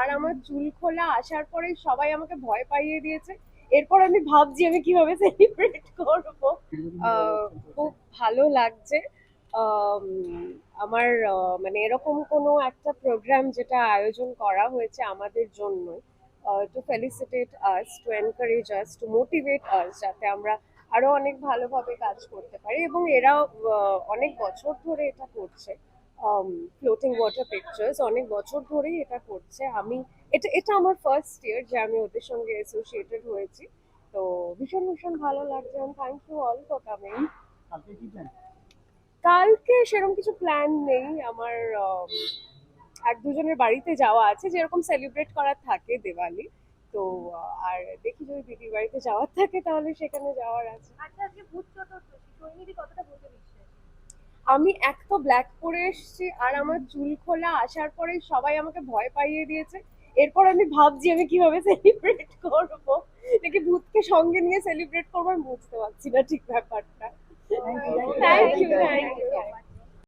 আর আমার চুল খোলা আসার পরে সবাই আমাকে ভয় পাইয়ে দিয়েছে। এরপর আমি ভাবছি আমি কীভাবে সেলিব্রেট করব। খুব ভালো লাগছে। আমার মানে এরকম কোনো একটা প্রোগ্রাম যেটা আয়োজন করা হয়েছে আমাদের জন্য to felicitate us to encourage us to motivate us যাতে আমরা আরও অনেক ভালোভাবে কাজ করতে পারি। এবং এরা অনেক বছর ধরে এটা করছে। ফ্লোটিং ওয়াটার পিকচার্স অনেক বছর ধরেই এটা করছে। আমি এটা এটা আমার ফার্স্ট ইয়ার যে আমি ওদের সঙ্গে অ্যাসোসিয়েটেড হয়েছি। তো ভীষণ ভীষণ ভালো লাগছে thank you all for coming কালকে সেরকম কিছু প্ল্যান নেই। আমার এক দুজনের বাড়িতে যাওয়া আছে। যেরকম সেলিব্রেট করার থাকে দিওয়ালি। তো আর দেখি যদি দিদির বাড়িতে যাওয়ার থাকে তাহলে সেখানে যাওয়ার আছে। আচ্ছা আজকে ভূত চতুর্দশী কতটা ভূতে বিশ্বাস আমি এক তো ব্ল্যাক পরে এসেছি আর আমার চুল খোলা আসার পরে সবাই আমাকে ভয় পাইয়ে দিয়েছে। এরপর আমি ভাবছি আমি কীভাবে সেলিব্রেট করব। নাকি ভূতকে সঙ্গে নিয়ে সেলিব্রেট করব আমি বুঝতে পারছি না ঠিক ব্যাপারটা। Thank you thank